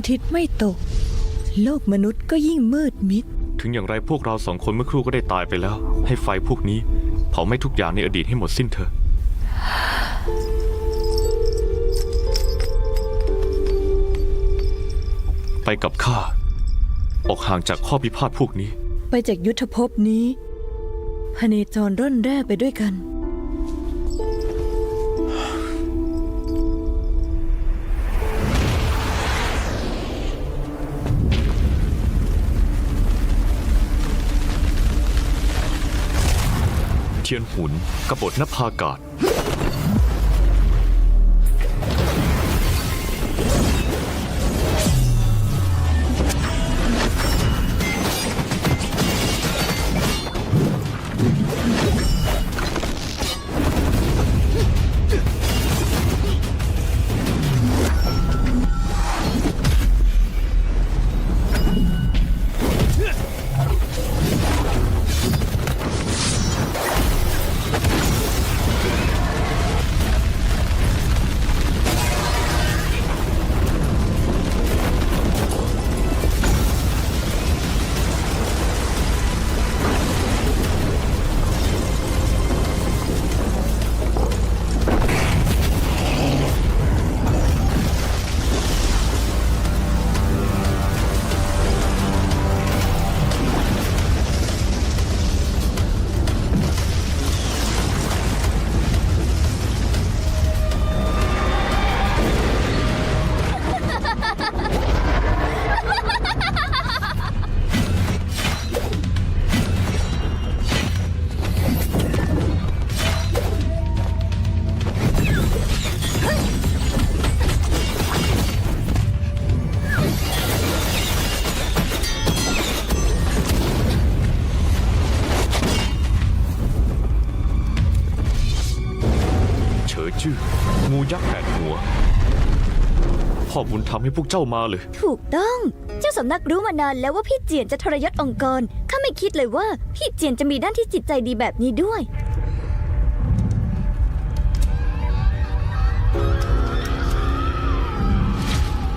ระอาทิตย์ไม่ตก โลกมนุษย์ก็ยิ่งมืดมิด ถึงอย่างไรพวกเราสองคนเมื่อครู่ก็ได้ตายไปแล้ว ให้ไฟพวกนี้เผาไหม่ทุกอย่างในอดีตให้หมดสิ้นเถอะไปกับข้า ออกห่างจากข้อพิพาทพวกนี้ ไปจากยุทธภพนี้พเนจรร่อนแร่ไปด้วยกัน เทียนหุนกบฏนภากาศ อจื้องูยักษ์แปดหัว พ่อบุญทำให้พวกเจ้ามาเลย ถูกต้อง เจ้าสำนักรู้มานานแล้วว่าพี่เจียนจะทรยศองค์กร ข้าไม่คิดเลยว่าพี่เจียนจะมีด้านที่จิตใจดีแบบนี้ด้วย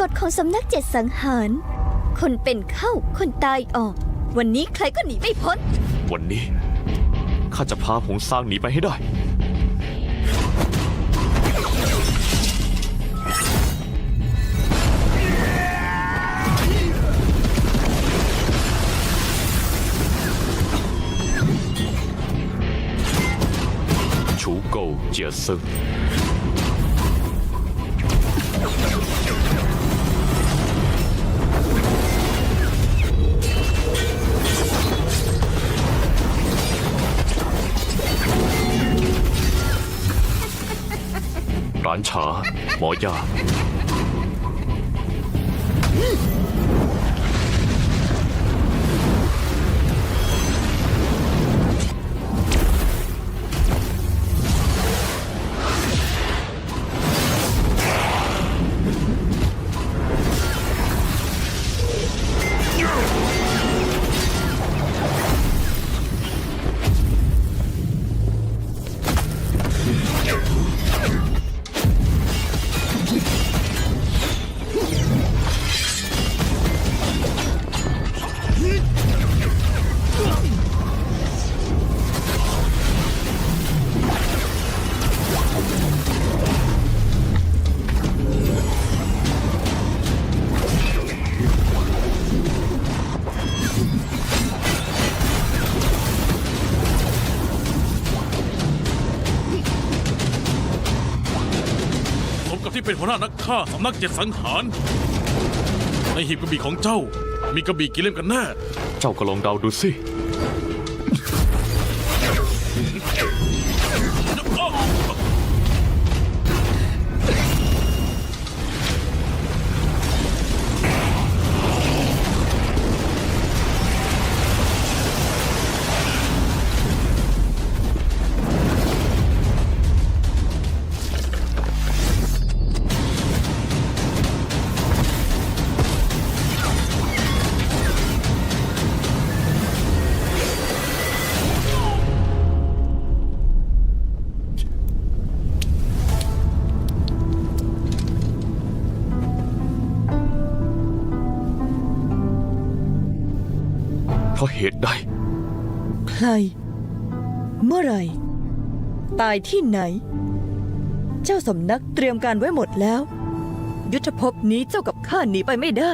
กฎของสำนักเจ็ดสังหาร คนเป็นเข้า คนตายออก วันนี้ใครก็หนีไม่พ้น วันนี้ ข้าจะพาหงซางหนีไปให้ได้ ชูโกวเจี ยซึ หัวหน้านักฆ่าสำนักเจ็ดสังหาร ในหีบกระบี่ของเจ้า มีกระบี่กี่เล่มกันแน่ เจ้าก็ลองเดาดูสิ เพราะเหตุใด ใคร เมื่อไหรตายที่ไหน เจ้าสำนักเตรียมการไว้หมดแล้ว ยุทธภพนี้เจ้ากับข้าหนีไปไม่ได้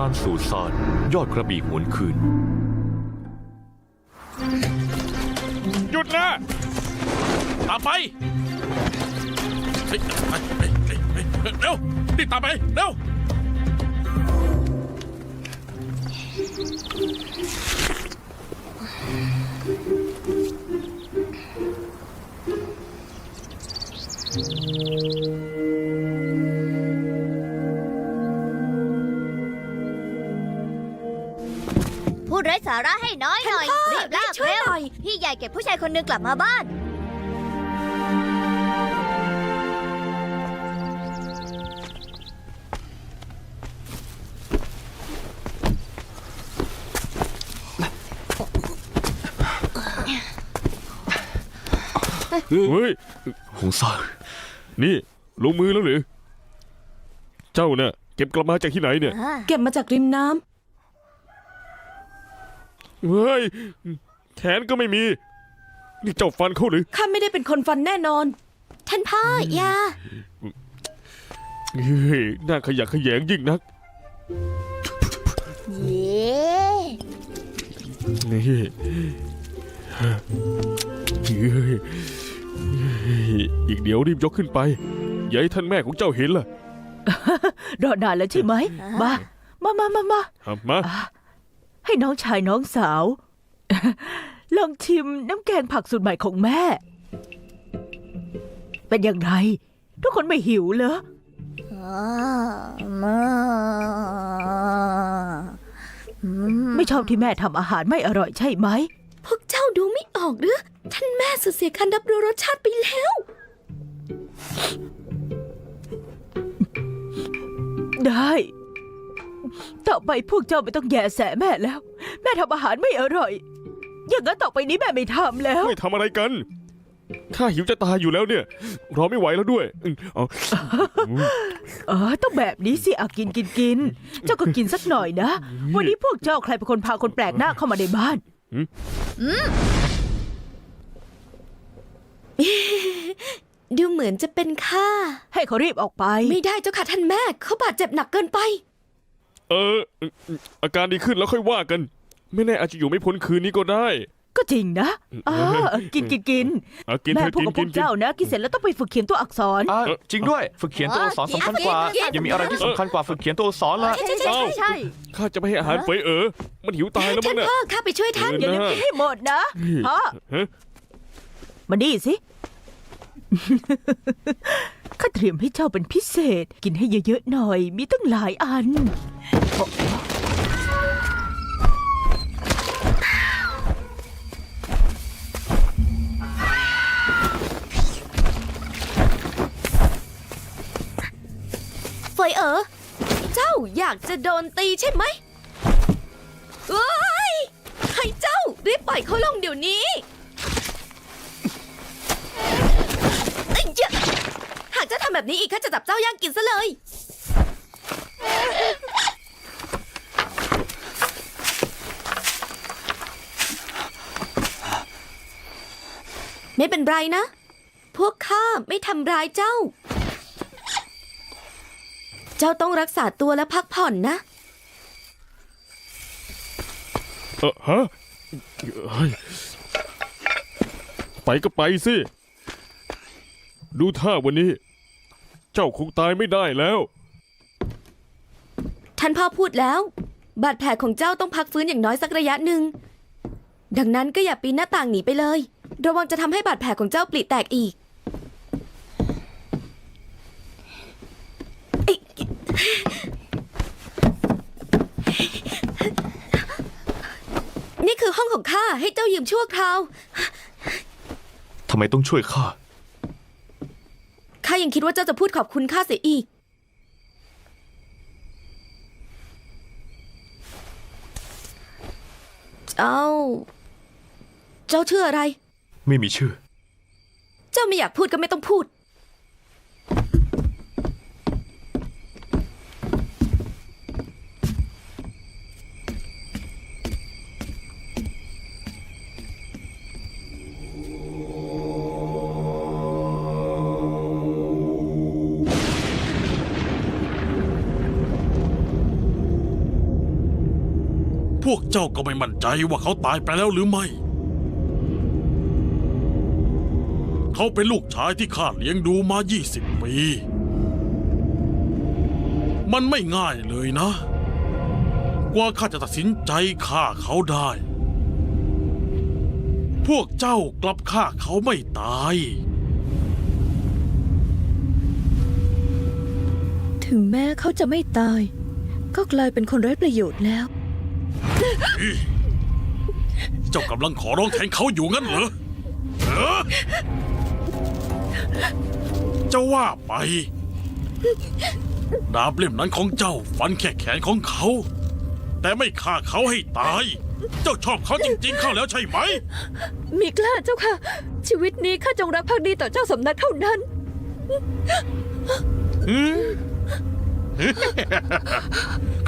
นานสู่ซาน ยอดกระบี่หวนคืน หยุดนะตามไปเฮ้ยไปไปไปไปเร็วรีบตามไปเร็วาระให้น้อยหน่อย รีบลากเร็วพี่ใหญ่เก็บผู้ชายคนหนึงกลับมาบ้าน เฮ้ยหงซานนี่ ลงมือแล้วหรือ เจ้าน่ะเก็บกลับมาจากที่ไหนเนี่ย เก็บมาจากริมน้ำ เฮ้ยแขนก็ไม่มี นี่เจ้าฟันเขาหรือข้าไม่ได้เป็นคนฟันแน่นอน ท่านพ่ออย่าเฮ้ยน่าขยะแขยงยิ่งนักเย้นี่เฮ้ยอีกเดี๋ยวรีบยกขึ้นไปอย่าให้ท่านแม่ของเจ้าเห็นล่ะรอนานแล้วใช่ไหมมามามามามาเอามา ให้น้องชายน้องสาว ลองชิมน้ำแกงผักสูตรใหม่ของแม่ เป็นอย่างไรทุกคนไม่หิวเหรอไม่ชอบที่แม่ทำอาหารไม่อร่อยใช่ไหม พวกเจ้าดูไม่ออกหรือ ท่านแม่สุดเสียคันรับรู้รสชาติไปแล้ว ได้ ต่อไปพวกเจ้าไม่ต้องแย่แสแม่แล้ว แม่ทำอาหารไม่อร่อย อย่างนั้นต่อไปนี้แม่ไม่ทำแล้ว ไม่ทำอะไรกัน ข้าหิวจะตายอยู่แล้วเนี่ย รอไม่ไหวแล้วด้วยอืมเอาเออต้องแบบนี้สิอากินกินกิน เจ้าก็กินสักหน่อยนะ วันนี้พวกเจ้าใครเป็นคนพาคนแปลกหน้าเข้ามาในบ้าน ดูเหมือนจะเป็นข้าให้เขารีบออกไป ไม่ได้เจ้าค่ะท่านแม่เขาบาดเจ็บหนักเกินไป เออ อาการดีขึ้นแล้วค่อยว่ากัน ไม่แน่อาจจะอยู่ไม่พ้นคืนนี้ก็ได้ ก็จริงนะอ่ากินกินกินเอากินแม่เถอะพูดกินกับพกิวนกกินเจ้านะ กินเสร็จแล้วต้องไปฝึกเขียนตัวอักษร อ่าจริงด้วยฝึกเขียนตัวอักษรสำคัญกว่ากินกินยังมีอะไรที่สำคัญกว่าฝึกเขียนตัวอักษรละ ใช่ใช่ใช่ใช่ข้าจะไม่ให้อาหารเฟยเออ มันหิวตายแล้วมั้ท่างนเนี่ย พ่อข้าไปช่วยท่านเอออย่าลืมกินให้หมดนะพ่อฮะมานี่สิ ข้าเตรียมให้เจ้าเป็นพิเศษ กินให้เยอะๆหน่อย มีตั้งหลายอัน เฟยเอ๋อเจ้าอยากจะโดนตีใช่ไหมเอ้ยให้เจ้ารีบปล่อยเขาลงเดี๋ยวนี้เอ้ยอย่าหากเจ้าทำแบบนี้อีกข้าจะจับเจ้าย่างกินซะเลย ไม่เป็นไรนะ พวกข้าไม่ทำร้ายเจ้า เจ้าต้องรักษาตัวและพักผ่อนนะ เออฮะเฮ้ยไปก็ไปสิ ดูท่าวันนี้ เจ้าคงตายไม่ได้แล้ว ท่านพ่อพูดแล้ว บาดแผลของเจ้าต้องพักฟื้นอย่างน้อยสักระยะหนึ่ง ดังนั้นก็อย่าปีนหน้าต่างหนีไปเลย ระวังจะทำให้บาดแผลของเจ้าปลิแตกอีก นี่คือห้องของข้าให้เจ้ายืมชั่วคราว ทำไมต้องช่วยข้า ข้ายังคิดว่าเจ้าจะพูดขอบคุณข้าเสียอีก เจ้า เจ้าชื่ออะไร ไม่มีชื่อ เจ้าไม่อยากพูดก็ไม่ต้องพูด พวกเจ้าก็ไม่มั่นใจว่าเขาตายไปแล้วหรือไม่ เขาเป็นลูกชายที่ข้าเลี้ยงดูมา 20 ปี มันไม่ง่ายเลยนะ กว่าข้าจะตัดสินใจฆ่าเขาได้ พวกเจ้ากลับฆ่าเขาไม่ตาย ถึงแม้เขาจะไม่ตาย ก็กลายเป็นคนไร้ประโยชน์แล้ว เจ้ากำลังขอร้องแทนเขาอยู่งั้นเหรอ เออเจ้าว่าไป ดาบเล่มนั้นของเจ้าฟันแค่แขนของเขา แต่ไม่ฆ่าเขาให้ตาย เจ้าชอบเขาจริง ๆ เข้าแล้วใช่ไหม มีกล้าเจ้าค่ะ ชีวิตนี้ข้าจงรักภักดีต่อเจ้าสำนักเท่านั้น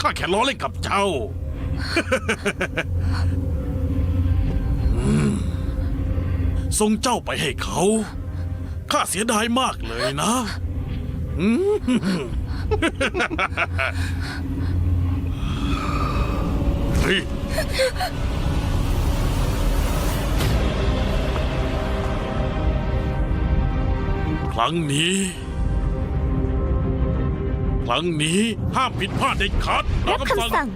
ข้าแค่ล้อเล่นกับเจ้าอืมส่งเจ้าไปให้เขา ข้าเสียดายมากเลยนะอืมเฮ้ยครั้งนี้ ครั้งนี้ห้ามผิดพลาดเด็ดขาดรับเรากำลังคำสั่ง